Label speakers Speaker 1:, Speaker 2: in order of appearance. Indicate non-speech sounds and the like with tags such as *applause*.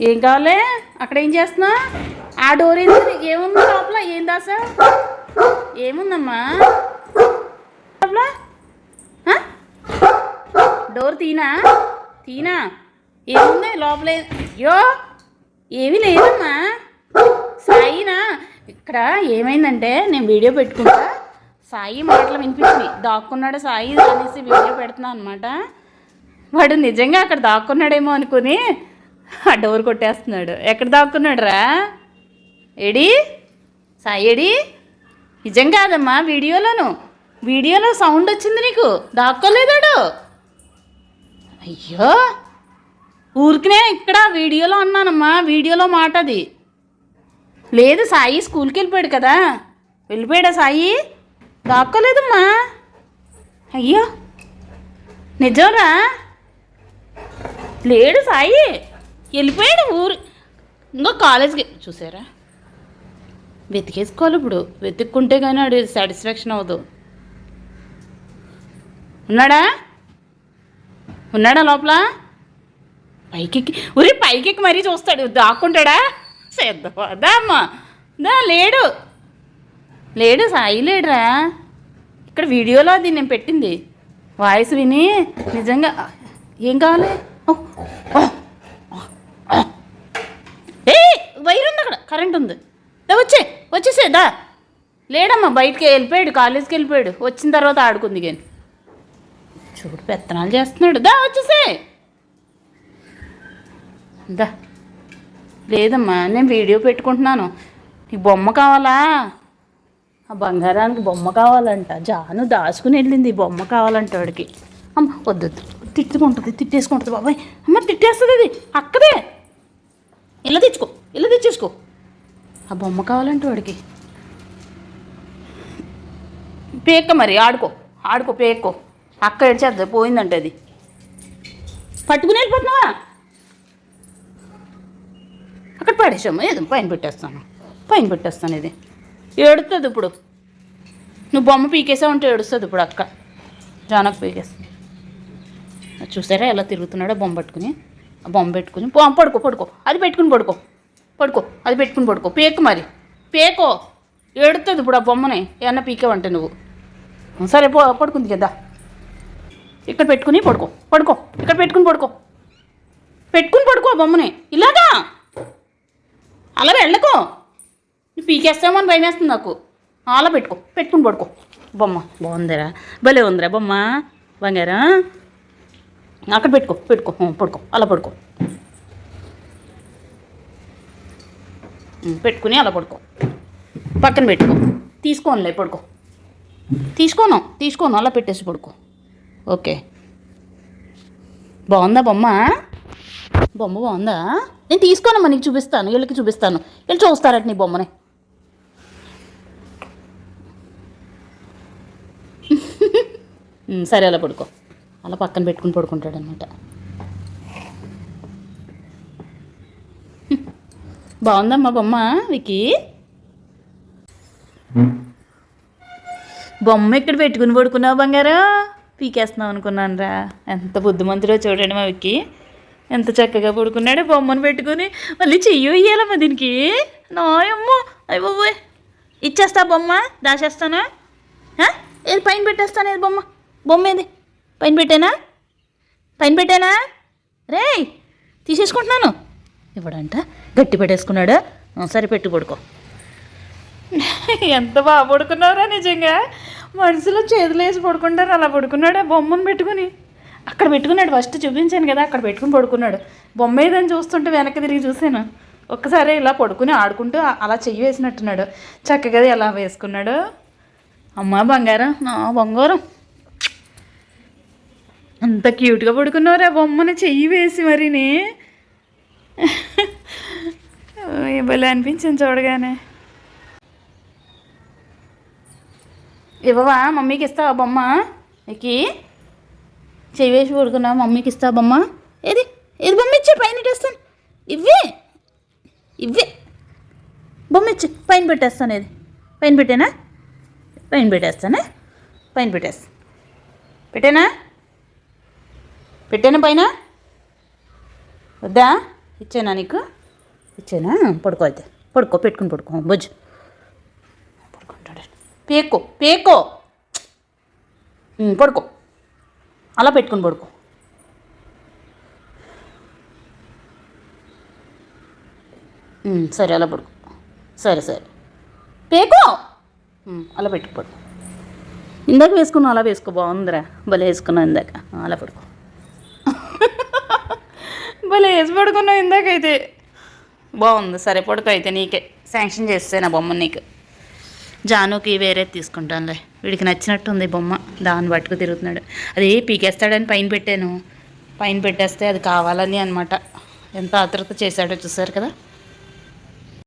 Speaker 1: ఏం కావాలి? అక్కడ ఏం చేస్తున్నా? ఆ డోర్ ఏంది? ఏముంది లోపల? ఏం దాసా ఏముందమ్మా? లోపల? డోర్ తీనా? తీనా? ఏముంది? లోపల. అయ్యో! ఏమీ లేదమ్మా. సాయినా ఇక్కడ ఏమైందంటే నేను వీడియో పెట్టుకుంటా. సాయి మాటలు వినిపించింది దాక్కున్నాడు సాయి అనేసి వీడియో పెడుతున్నా అనమాట వాడు నిజంగా అక్కడ దాక్కున్నాడేమో అనుకుని ఆ డోర్ కొట్టేస్తున్నాడు. ఎక్కడ దాక్కున్నాడు రా ఏడి? సాయి నిజం కాదమ్మా వీడియోలోను. వీడియోలో సౌండ్ వచ్చింది నీకు. దాక్కోలేదాడు. అయ్యో! ఊరికినే ఇక్కడ వీడియోలో అన్నానమ్మా వీడియోలో మాట అది. లేదు సాయి స్కూల్కి వెళ్ళిపోయాడు కదా. వెళ్ళిపోయాడా సాయి? దాక్కోలేదమ్మా. అయ్యో! నిజంరా? లేడు సాయి. వెళ్ళిపోయాడు ఊరు. ఇంకో కాలేజ్కి చూసారా? వెతికేసుకోవాలి ఇప్పుడు. వెతుక్కుంటే కానీ ఆడు సాటిస్ఫాక్షన్ అవ్వదు. ఉన్నాడా? ఉన్నాడా లోపల? పైకెక్కి. ఉరి పైకెక్కి మరీ చూస్తాడు. దాక్కుంటాడా? సిద్ధపోదా అమ్మా. దా లేడు. లేడు సాయి లేడురా. ఇక్కడ వీడియోలో అది నేను పెట్టింది. వాయిస్ విని నిజంగా ఏం కావాలి ఓ, ఓ, ఓ, ఓ. ఏ వైర్ ఉంది అక్కడ కరెంట్ ఉంది దా వచ్చే వచ్చేసే దా లేడమ్మా బయటికి వెళ్ళిపోయాడు కాలేజీకి వెళ్ళిపోయాడు. వచ్చిన తర్వాత ఆడుకుంది కానీ చూడు పెత్తనాలు చేస్తున్నాడు. దా వచ్చేసే. దా. లేదమ్మా నేను వీడియో పెట్టుకుంటున్నాను. నీకు బొమ్మ కావాలా? ఆ బంగారానికి బొమ్మ కావాలంట. జాను దాచుకుని వెళ్ళింది బొమ్మ కావాలంట వాడికి. అమ్మ వద్దు తిట్టుకుంటుంది తిట్టేసుకుంటుంది బాబాయ్. అమ్మ తిట్టేస్తుంది అది. అక్కదే. ఇలా తెచ్చుకో ఇలా తెచ్చేసుకో. ఆ బొమ్మ కావాలంటే వాడికి. పేక్క మరి ఆడుకో ఆడుకో పేక్కో. అక్క ఏడ్చేద్దా పోయిందంట అది. పట్టుకుని వెళ్ళిపోతున్నావా? అక్కడ పడేసాము? ఏదో పైన పెట్టేస్తాను పైన పెట్టేస్తాను ఇది. ఏడుస్తుంది ఇప్పుడు. నువ్వు బొమ్మ పీకేసావు అంటే ఏడుస్తుంది ఇప్పుడు అక్క. జానకు పీకేస్తుంది చూసారా ఎలా తిరుగుతున్నాడో బొమ్మ పట్టుకుని? ఆ బొమ్మ పెట్టుకుని బొమ్మ పడుకో పడుకో. అది పెట్టుకుని పడుకో పడుకో అది పెట్టుకుని పడుకో. పేకు మరి పేకో. ఏడుతుంది ఇప్పుడు ఆ బొమ్మని ఏమన్నా పీకేవంటే నువ్వు. సరే పో పడుకుంది కదా. ఇక్కడ పెట్టుకుని పడుకో పడుకో ఇక్కడ పెట్టుకుని పడుకో. పెట్టుకుని పడుకో బొమ్మని. ఇలాగా? అలా వెళ్ళకో. నువ్వు పీకేస్తామో అని భయం వేస్తుంది నాకు. అలా పెట్టుకో పెట్టుకుని పడుకో. బొమ్మ. బాగుందిరా. భలే ఉందిరా బొమ్మ. బంగారా. అక్కడ పెట్టుకో పెట్టుకో పడుకో అలా పడుకో. పెట్టుకుని అలా పడుకో. పక్కన పెట్టుకో. తీసుకోనులే పడుకో. తీసుకోను తీసుకోను అలా పెట్టేసి పడుకో. ఓకే. బాగుందా బొమ్మ? బొమ్మ బాగుందా? నేను తీసుకోనమ్మా నీకు చూపిస్తాను వీళ్ళకి చూపిస్తాను. వీళ్ళు చూస్తారట నీ బొమ్మని. సరే అలా పడుకో. అలా పక్కన పెట్టుకుని పడుకుంటాడనమాట బాగుందమ్మా బొమ్మ వికి బొమ్మ ఇక్కడ పెట్టుకుని పడుకున్నావు బంగారం? పీకేస్తున్నావు అనుకున్నాను రా ఎంత బుద్ధిమంతుడో చూడండి మా విక్కి ఎంత చక్కగా పడుకున్నాడు బొమ్మను పెట్టుకుని. మళ్ళీ చెయ్యి ఇయ్యాలమ్మా దీనికి. నాయమ్మో. అయ్య బాబోయ్. ఇచ్చేస్తా బొమ్మ. దాచేస్తానా? ఏది పైన పెట్టేస్తాను ఏది బొమ్మ. బొమ్మ ఏది? పైన పెట్టానా? పైన పెట్టానా? రే తీసేసుకుంటున్నాను. ఇవ్వడంట. గట్టి పెట్టేసుకున్నాడా? సరే పెట్టు పడుకో. ఎంత బాగా పడుకున్నావురా నిజంగా? మనసులో చేతులు వేసి పడుకుంటారు అలా పడుకున్నాడు ఆ బొమ్మను పెట్టుకుని. అక్కడ పెట్టుకున్నాడు ఫస్ట్ చూపించాను కదా అక్కడ పెట్టుకుని పడుకున్నాడు. బొమ్మ ఏదని చూస్తుంటే వెనక్కి తిరిగి చూశాను. ఒక్కసారి ఇలా పడుకుని ఆడుకుంటూ అలా చెయ్యి వేసినట్టున్నాడు. చక్కగా ఎలా వేసుకున్నాడు? అమ్మా బంగారం నా బంగారం. అంత క్యూట్గా పడుకున్నావురా బొమ్మని చెయ్యి వేసి మరిని. *laughs* ఇవ్వలే అనిపించింది చూడగానే. ఇవ్వవా? మమ్మీకి ఇస్తావా బొమ్మ? నీకు? చెయ్యి వేసి మమ్మీకి ఇస్తావా బొమ్మ? ఏది? ఏది బొమ్మ ఇచ్చే? పైన పెట్టేస్తాను. ఇవ్వే. ఇవ్వే. బొమ్మ ఇచ్చి. పైన పెట్టేస్తాను ఏది? పైన పెట్టానా? పైన పెట్టేస్తానా? పైన పెట్టేస్తా. పెట్టానా? పెట్టానా పైన? వద్దా? ఇచ్చానా నీకు? ఇచ్చానా? పడుకో అయితే. పడుకో పెట్టుకుని పడుకో. బుజ్జు. పేకో పేకో. పడుకో. అలా పెట్టుకుని పడుకో. సరే అలా పడుకో. సరే సరే. పేకో! అలా పెట్టుకు పడుకో. ఇందాక వేసుకున్నావు అలా వేసుకో. బాగుందిరా. భలే వేసుకున్నావు ఇందాక. అలా పడుకో. *laughs* భలే వేసి పడుకున్నావు ఇందాకైతే. బాగుంది. సరే పడుకో అయితే నీకే. శాంక్షన్ చేస్తే నా బొమ్మ నీకు. జానుకి వేరే తీసుకుంటానులే. వీడికి నచ్చినట్టుంది బొమ్మ. దాన్ని పట్టుకు తిరుగుతున్నాడు. అది పీకేస్తాడని పైన పెట్టాను. పైన పెట్టేస్తే అది కావాలని అనమాట ఎంత ఆతృత చేశాడో చూసారు కదా?